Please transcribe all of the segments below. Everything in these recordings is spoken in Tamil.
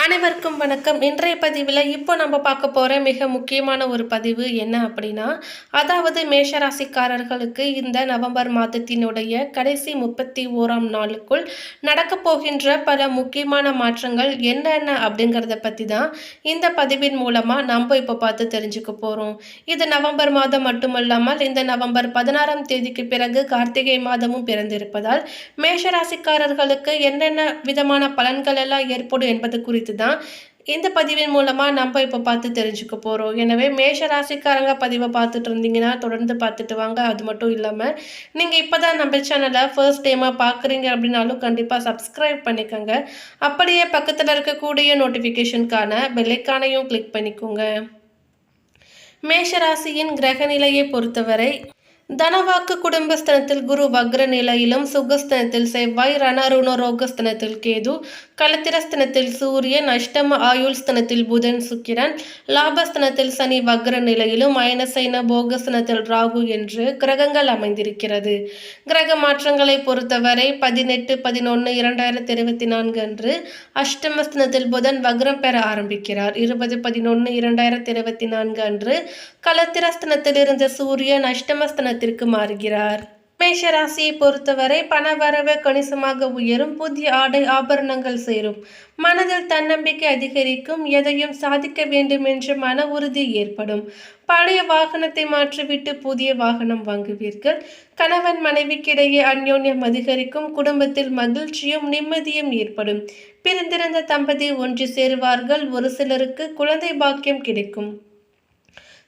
அனைவருக்கும் வணக்கம். இன்றைய பதிவில் இப்போ நம்ம பார்க்க போகிற மிக முக்கியமான ஒரு பதிவு என்ன அப்படின்னா அதாவது மேஷராசிக்காரர்களுக்கு இந்த நவம்பர் மாதத்தினுடைய கடைசி முப்பத்தி ஓராம் நாளுக்குள் நடக்கப் போகின்ற பல முக்கியமான மாற்றங்கள் என்னென்ன அப்படிங்கிறத பற்றி தான் இந்த பதிவின் மூலமாக நம்ம இப்போ பார்த்து தெரிஞ்சுக்க போகிறோம் இது நவம்பர் மாதம் மட்டுமல்லாமல் இந்த நவம்பர் பதினாறாம் தேதிக்கு பிறகு கார்த்திகை மாதமும் பிறந்திருப்பதால் மேஷராசிக்காரர்களுக்கு என்னென்ன விதமான பலன்கள் எல்லாம் ஏற்படும் என்பது குறித்து தான் இந்த பதிவின் மூலமாக நம்ம இப்போ பார்த்து தெரிஞ்சுக்க போகிறோம் எனவே மேஷ ராசிக்காரங்க பதிவை பார்த்துட்டு இருந்தீங்கன்னா தொடர்ந்து பார்த்துட்டு வாங்க. அது மட்டும் இல்லாமல் நீங்கள் இப்போ தான் நம்ம சேனலை ஃபர்ஸ்ட் டைமாக பார்க்குறீங்க அப்படின்னாலும் கண்டிப்பாக சப்ஸ்கிரைப் பண்ணிக்கோங்க. அப்படியே பக்கத்தில் இருக்கக்கூடிய நோட்டிஃபிகேஷனுக்கான பெல்லைக்கானையும் கிளிக் பண்ணிக்கோங்க. மேஷராசியின் கிரக நிலையை பொறுத்தவரை தனவாக்கு குடும்பஸ்தனத்தில் குரு வக்ர நிலையிலும் சுகஸ்தனத்தில் செவ்வாய் ரணருண ரோகஸ்தனத்தில் கேது கலத்திரஸ்தனத்தில் சூரியன் அஷ்டம ஆயுள் ஸ்தனத்தில் புதன் சுக்கிரன் லாபஸ்தனத்தில் சனி வக்ர நிலையிலும் அயனசைன போகஸ்தனத்தில் ராகு என்று கிரகங்கள் அமைந்திருக்கிறது. கிரக மாற்றங்களை பொறுத்தவரை பதினெட்டு பதினொன்று இரண்டாயிரத்தி இருபத்தி நான்கு அன்று அஷ்டமஸ்தனத்தில் புதன் வக்ரம் பெற ஆரம்பிக்கிறார். இருபது பதினொன்று இரண்டாயிரத்தி இருபத்தி நான்கு அன்று கலத்திரஸ்தனத்தில் இருந்த சூரியன் அஷ்டமஸ்தனத்திற்கு மாறுகிறார். மேஷராசியை பொறுத்தவரை பணவரவு கணிசமாக உயரும். புதிய ஆடை ஆபரணங்கள் சேரும். மனதில் தன்னம்பிக்கை அதிகரிக்கும். எதையும் சாதிக்க வேண்டும் என்ற மன உறுதி ஏற்படும். பழைய வாகனத்தை மாற்றிவிட்டு புதிய வாகனம் வாங்குவீர்கள். கணவன் மனைவிக்கிடையே அந்யோன்யம் அதிகரிக்கும். குடும்பத்தில் மகிழ்ச்சியும் நிம்மதியும் ஏற்படும். பிரிந்திருந்த தம்பதி ஒன்று சேருவார்கள். ஒரு சிலருக்கு குழந்தை பாக்கியம் கிடைக்கும்.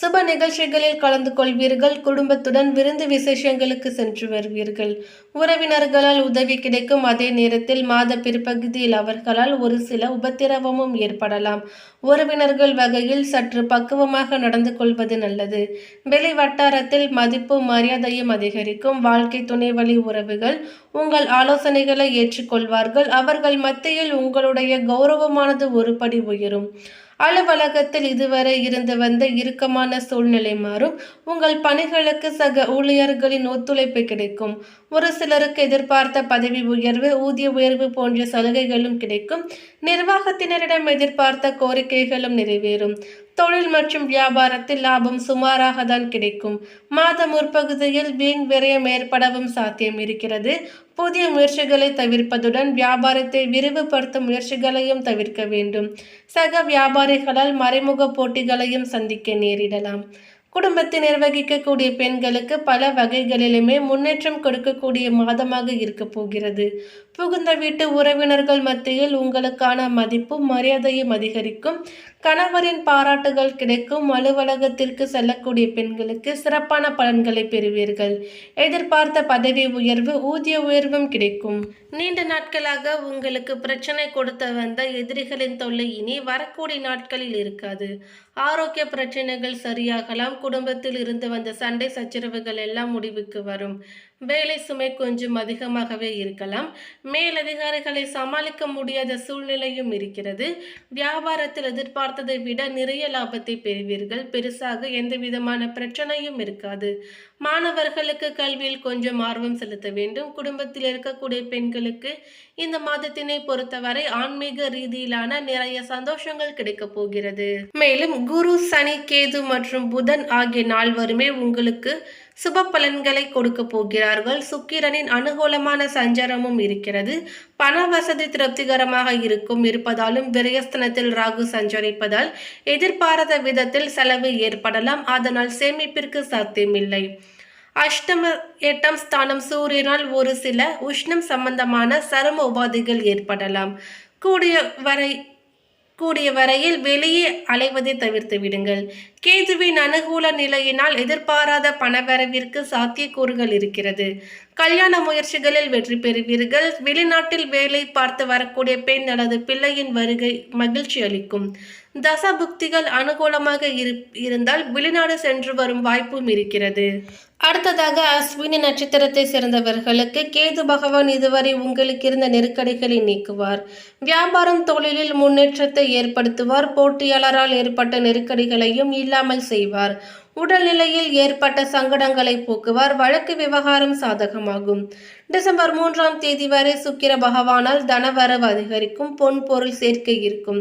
சுப நிகழ்ச்சிகளில் கலந்து கொள்வீர்கள். குடும்பத்துடன் விருந்து விசேஷங்களுக்கு சென்று வருவீர்கள். உறவினர்களால் உதவி கிடைக்கும். அதே நேரத்தில் மாத பிற்பகுதியில் அவர்களால் ஒரு சில உபத்திரவமும் ஏற்படலாம். உறவினர்கள் வகையில் சற்று பக்குவமாக நடந்து கொள்வது நல்லது. வெளி வட்டாரத்தில் மதிப்பும் மரியாதையும் அதிகரிக்கும். வாழ்க்கை துணை வழி உறவுகள் உங்கள் ஆலோசனைகளை ஏற்றுக்கொள்வார்கள். அவர்கள் மத்தியில் உங்களுடைய கௌரவமானது ஒருபடி உயரும். அலுவலகத்தில் இதுவரை இருந்து வந்த இறுக்கமான சூழ்நிலை மாறும். உங்கள் பணிகளுக்கு சக ஊழியர்களின் ஒத்துழைப்பு கிடைக்கும். ஒரு சிலருக்கு எதிர்பார்த்த பதவி உயர்வு ஊதிய உயர்வு போன்ற சலுகைகளும் கிடைக்கும். நிர்வாகத்தினரிடம் எதிர்பார்த்த கோரிக்கைகளும் நிறைவேறும். தொழில் மற்றும் வியாபாரத்தில் லாபம் சுமாராக தான் கிடைக்கும். மாத முற்பகுதியில் வீண் விரயம் ஏற்படவும் சாத்தியம் இருக்கிறது. புதிய முயற்சிகளை தவிர்ப்பதுடன் வியாபாரத்தை விரிவுபடுத்தும் முயற்சிகளையும் தவிர்க்க வேண்டும். சக வியாபாரிகளால் மறைமுக போட்டிகளையும் சந்திக்க நேரிடலாம். குடும்பத்தை நிர்வகிக்கக்கூடிய பெண்களுக்கு பல வகைகளிலுமே முன்னேற்றம் கொடுக்கக்கூடிய மாதமாக இருக்க போகிறது. புகுந்த வீட்டு உறவினர்கள் மத்தியில் உங்களுக்கான மதிப்பும் மரியாதையும் அதிகரிக்கும். கணவரின் பாராட்டுகள் கிடைக்கும். அலுவலகத்திற்கு செல்லக்கூடிய பெண்களுக்கு சிறப்பான பலன்களை பெறுவீர்கள். எதிர்பார்த்த பதவி உயர்வு ஊதிய உயர்வும் கிடைக்கும். நீண்ட நாட்களாக உங்களுக்கு பிரச்சனை கொடுத்து வந்த எதிரிகளின் தொல்லை இனி வரக்கூடிய நாட்களில் இருக்காது. ஆரோக்கிய பிரச்சனைகள் சரியாகலாம். குடும்பத்தில் இருந்து வந்த சண்டை சச்சரவுகள் எல்லாம் முடிவுக்கு வரும். வேலை சுமை கொஞ்சம் அதிகமாகவே இருக்கலாம். மேலதிகாரிகளை சமாளிக்க முடியாத சூழ்நிலையும் இருக்கிறது. வியாபாரத்தில் எதிர்பார்த்ததை விட நிறைய லாபத்தை பெறுவீர்கள். பெருசாக எந்த விதமான பிரச்சனையும் இருக்காது. மாணவர்களுக்கு கல்வியில் கொஞ்சம் ஆர்வம் செலுத்த வேண்டும். குடும்பத்தில் இருக்கக்கூடிய பெண்களுக்கு இந்த மாதத்தினை பொறுத்தவரை ஆன்மீக ரீதியிலான நிறைய சந்தோஷங்கள் கிடைக்க போகிறது. மேலும் குரு சனி கேது மற்றும் புதன் ஆகிய நால்வருமே உங்களுக்கு சுப பலன்களை கொடுக்க போகிறார்கள். சுக்கிரனின் அனுகூலமான சஞ்சாரமும் இருக்கிறது. பண வசதி திருப்திகரமாக இருக்கும். இருப்பதாலும் விரயஸ்தனத்தில் ராகு சஞ்சரிப்பதால் எதிர்பாராத விதத்தில் செலவு ஏற்படலாம். அதனால் சேமிப்பிற்கு சாத்தியமில்லை. அஷ்டம எட்டாம் ஸ்தானம் சூரியனால் ஒரு சில உஷ்ணம் சம்பந்தமான சரும உபாதைகள் ஏற்படலாம். கூடிய வரை கூடிய வரையில் வெளியே அலைவதை தவிர்த்து விடுங்கள். கேதுவின் அனுகூல நிலையினால் எதிர்பாராத பணவரவிற்கு சாத்தியக்கூறுகள் இருக்கிறது. கல்யாண முயற்சிகளில் வெற்றி பெறுவீர்கள். வெளிநாட்டில் வேலை பார்த்து வரக்கூடிய பெண் அல்லது பிள்ளையின் வருகை மகிழ்ச்சி அளிக்கும். தசபுக்திகள் அனுகூலமாக இரு இருந்தால் வெளிநாடு சென்று வரும் வாய்ப்பும் இருக்கிறது. அடுத்ததாக அஸ்வினி நட்சத்திரத்தை சேர்ந்தவர்களுக்கு கேது பகவான் இதுவரை உங்களுக்கு இருந்த நெருக்கடிகளை நீக்குவார். வியாபாரம் தொழிலில் முன்னேற்றத்தை ஏற்படுத்துவார். போட்டியாளரால் ஏற்பட்ட நெருக்கடிகளையும் இல்லாமல் செய்வார். உடல்நிலையில் ஏற்பட்ட சங்கடங்களை போக்குவார். வழக்கு விவகாரம் சாதகமாகும். டிசம்பர் மூன்றாம் தேதி வரை சுக்கிர பகவானால் தனவரவு அதிகரிக்கும் பொன் பொருள் சேர்க்கை இருக்கும்.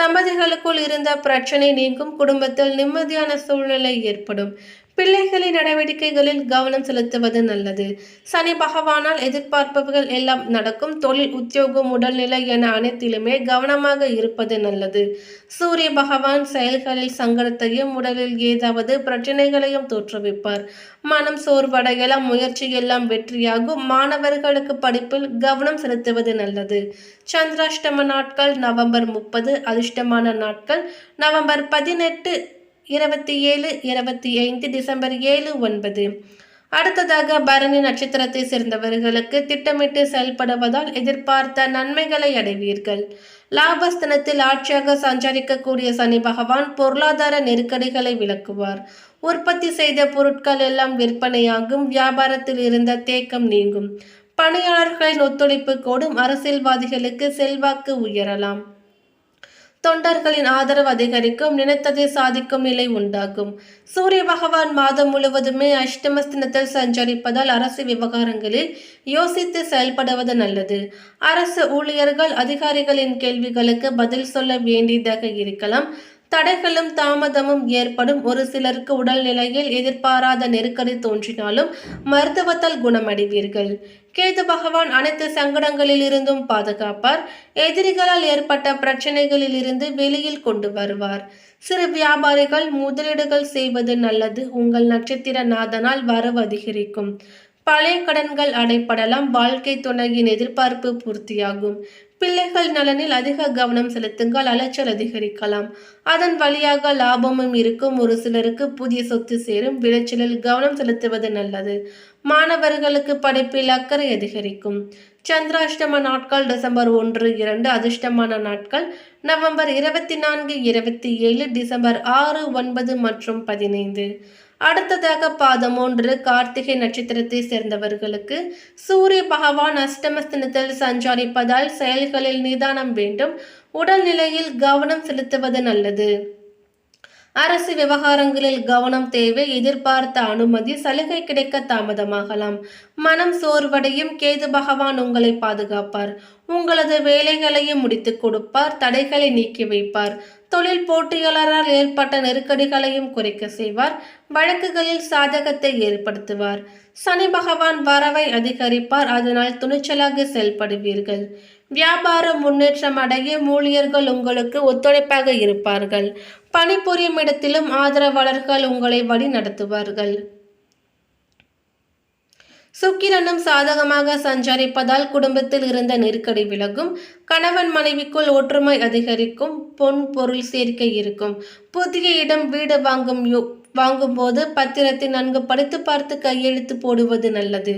தம்பதிகளுக்குள் இருந்த பிரச்சனை நீங்கும் குடும்பத்தில் நிம்மதியான சூழ்நிலை ஏற்படும். பிள்ளைகளின் நடவடிக்கைகளில் கவனம் செலுத்துவது நல்லது. சனி பகவானால் எதிர்பார்ப்பவர்கள் எல்லாம் நடக்கும். தொழில் உத்தியோகம் உடல்நிலை என அனைத்திலுமே கவனமாக இருப்பது நல்லது. சூரிய பகவான் செயல்களில் சங்கடத்தையும் உடலில் ஏதாவது பிரச்சனைகளையும் தோற்றுவிப்பார். மனம் சோர்வடையலாம் முயற்சி எல்லாம் வெற்றியாகும். மாணவர்களுக்கு படிப்பில் கவனம் செலுத்துவது நல்லது. சந்திராஷ்டம நாட்கள் நவம்பர் முப்பது அதிர்ஷ்டமான நாட்கள். நவம்பர் பதினெட்டு இருபத்தி ஏழு இருபத்தி ஐந்து டிசம்பர் ஏழு ஒன்பது. அடுத்ததாக பரணி நட்சத்திரத்தை சேர்ந்தவர்களுக்கு திட்டமிட்டு செயல்படுவதால் எதிர்பார்த்த நன்மைகளை அடைவீர்கள். லாபஸ்தனத்தில் ஆட்சியாக சஞ்சரிக்கக்கூடிய சனி பகவான் பொருளாதார நெருக்கடிகளை விளக்குவார். உற்பத்தி செய்த பொருட்கள் எல்லாம் விற்பனையாகும் வியாபாரத்தில் இருந்த தேக்கம் நீங்கும். பணியாளர்களின் ஒத்துழைப்பு கூடும் அரசியல்வாதிகளுக்கு செல்வாக்கு உயரலாம். தொண்டர்களின் ஆதரவு அதிகரிக்கும் நினைத்ததை சாதிக்கும் நிலை உண்டாகும். சூரிய பகவான் மாதம் முழுவதுமே அஷ்டமஸ்தினத்தில் சஞ்சரிப்பதால் அரசு விவகாரங்களில் யோசித்து செயல்படுவது நல்லது. அரசு ஊழியர்கள் அதிகாரிகளின் கேள்விகளுக்கு பதில் சொல்ல வேண்டியதாக இருக்கலாம். தடைகளும் தாமதமும் ஏற்படும். ஒரு சிலருக்கு உடல்நிலையில் எதிர்பாராத நெருக்கடி தோன்றினாலும் மருத்துவத்தால் குணமடைவீர்கள். கேது பகவான் அனைத்து சங்கடங்களில் இருந்தும் பாதுகாப்பார். எதிரிகளால் ஏற்பட்ட பிரச்சனைகளில் இருந்து வெளியில் கொண்டு வருவார். சிறு வியாபாரிகள் முதலீடுகள் செய்வது நல்லது. உங்கள் நட்சத்திர நாதனால் வரவு அதிகரிக்கும். பழைய கடன்கள் அடைப்படலாம். வாழ்க்கை துணையின் எதிர்பார்ப்பு பூர்த்தியாகும். பிள்ளைகள் நலனில் அதிக கவனம் செலுத்துங்கள் அலைச்சல் அதிகரிக்கலாம். அதன் வழியாக லாபமும் இருக்கும். ஒரு சிலருக்கு புதிய சொத்து சேரும். விளைச்சலில் கவனம் செலுத்துவது நல்லது. மாணவர்களுக்கு படிப்பில் அக்கறை அதிகரிக்கும். சந்திராஷ்டம நாட்கள் டிசம்பர் ஒன்று இரண்டு அதிர்ஷ்டமான நாட்கள் நவம்பர் இருபத்தி நான்கு இருபத்தி ஏழு டிசம்பர் ஆறு ஒன்பது மற்றும் பதினைந்து. அடுத்ததாக பாதம் ஒன்று கார்த்திகை நட்சத்திரத்தை சேர்ந்தவர்களுக்கு. சூரிய பகவான் அஷ்டமஸ்தனத்தில் சஞ்சாரிப்பதால் செயல்களில் நிதானம் வேண்டும். உடல்நிலையில் கவனம் செலுத்துவது நல்லது. அரசு விவகாரங்களில் கவனம் தேவை. எதிர்பார்த்த அனுமதி சலுகை கிடைக்க தாமதமாகலாம். மனம் சோர்வடையும். கேது பகவான் உங்களை பாதுகாப்பார். உங்களது வேலைகளையும் முடித்துக் கொடுப்பார் தடைகளை நீக்கி வைப்பார். தொழில் போட்டியாளரால் ஏற்பட்ட நெருக்கடிகளையும் குறைக்க செய்வார் வழக்குகளில் சாதகத்தை ஏற்படுத்துவார். சனி பகவான் வரவை அதிகரிப்பார் அதனால் துணிச்சலாக செயல்படுவீர்கள். வியாபார முன்னேற்றம் அடைய ஊழியர்கள் உங்களுக்கு ஒத்துழைப்பாக இருப்பார்கள். பணிபுரியும் இடத்திலும் ஆதரவாளர்கள் உங்களை வழி நடத்துவார்கள் சுக்கிரனும் சாதகமாக சஞ்சரிப்பதால் குடும்பத்தில் இருந்த நெருக்கடி விலகும். கணவன் மனைவிக்குள் ஒற்றுமை அதிகரிக்கும். பொன் பொருள் சேர்க்கை இருக்கும். புதிய இடம் வீடு வாங்கும் யோ வாங்கும்போது பத்திரத்தை நன்கு படித்து பார்த்து கையெழுத்து போடுவது நல்லது.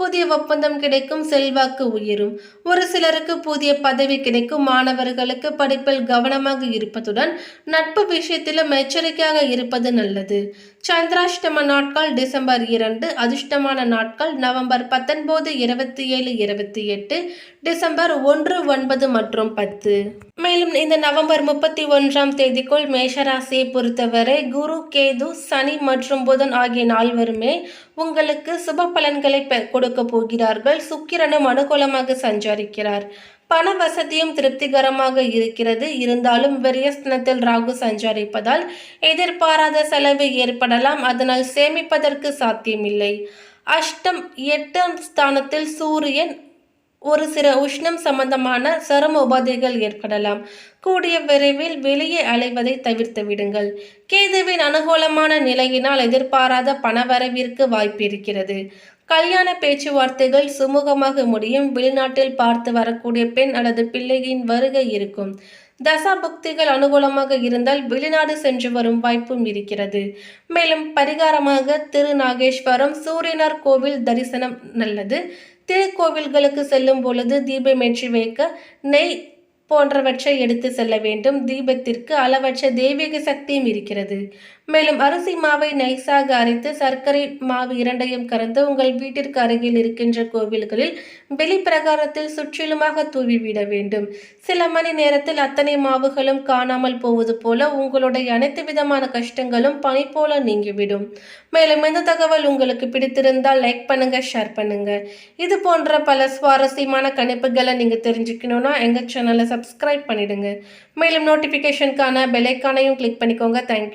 புதிய ஒப்பந்தம் கிடைக்கும் செல்வாக்கு உயரும். ஒரு சிலருக்கு புதிய பதவி கிடைக்கும். மாணவர்களுக்கு படிப்பில் கவனமாக இருப்பதுடன் நட்பு விஷயத்திலும் எச்சரிக்கையாக இருப்பது நல்லது. சந்திராஷ்டம நாட்கள் டிசம்பர் இரண்டு அதிர்ஷ்டமான நாட்கள் நவம்பர் பத்தொன்பது இருபத்தி ஏழு இருபத்தி எட்டு டிசம்பர் ஒன்று ஒன்பது மற்றும் பத்து. மேலும் இந்த நவம்பர் முப்பத்தி ஒன்றாம் தேதிக்குள் மேஷராசியை பொறுத்தவரை குரு கேது சனி மற்றும் புதன் ஆகிய நால்வருமே உங்களுக்கு சுப பலன்களை பெ- கொடுக்க போகிறார்கள். சுக்கிரனும் அனுகூலமாக சஞ்சரிக்கிறார். பண வசதியும் திருப்திகரமாக இருக்கிறது. இருந்தாலும் விரயஸ்தனத்தில் ராகு சஞ்சரிப்பதால் எதிர்பாராத செலவு ஏற்படலாம். அதனால் சேமிப்பதற்கு சாத்தியமில்லை. அஷ்டம் எட்டாம் ஸ்தானத்தில் சூரியன் ஒரு சில உஷ்ணம் சம்பந்தமான சரும உபாதைகள் ஏற்படலாம். கூடிய விரைவில் வெளியே அலைவதை தவிர்த்து விடுங்கள். கேதுவின் அனுகூலமான நிலையினால் எதிர்பாராத பணவரவிற்கு வாய்ப்பு இருக்கிறது. கல்யாண பேச்சுவார்த்தைகள் சுமூகமாக முடியும். வெளிநாட்டில் பார்த்து வரக்கூடிய பெண் அல்லது பிள்ளையின் வருகை இருக்கும். தசா புக்திகள் அனுகூலமாக இருந்தால் வெளிநாடு சென்று வரும் வாய்ப்பும் இருக்கிறது. மேலும் பரிகாரமாக திருநாகேஸ்வரம் சூரியனார் கோவில் தரிசனம் நல்லது. திருக்கோவில்களுக்கு செல்லும் பொழுது தீபமேற்றி வைக்க நெய் போன்றவற்றை எடுத்து செல்ல வேண்டும். தீபத்திற்கு அளவற்ற தெய்வீக சக்தியும் இருக்கிறது. மேலும் அரிசி மாவை நைஸாக அரைத்து சர்க்கரை மாவு இரண்டையும் கறந்து உங்கள் வீட்டிற்கு அருகில் இருக்கின்ற கோவில்களில் வெளிப்பிரகாரத்தில் சுற்றிலுமாக தூவிவிட வேண்டும். சில மணி நேரத்தில் அத்தனை மாவுகளும் காணாமல் போவது போல உங்களுடைய அனைத்து விதமான கஷ்டங்களும் பனி போல நீங்கிவிடும். மேலும் இந்த தகவல் உங்களுக்கு பிடித்திருந்தால் லைக் பண்ணுங்க ஷேர் பண்ணுங்க. இது போன்ற பல சுவாரஸ்யமான கணிப்புகளை நீங்க தெரிஞ்சுக்கணும்னா எங்க சேனலை சப்ஸ்கிரைப் பண்ணிடுங்க. மேலும் நோட்டிபிகேஷனுக்கான பெலைக்கானையும் கிளிக் பண்ணிக்கோங்க. தேங்க்யூ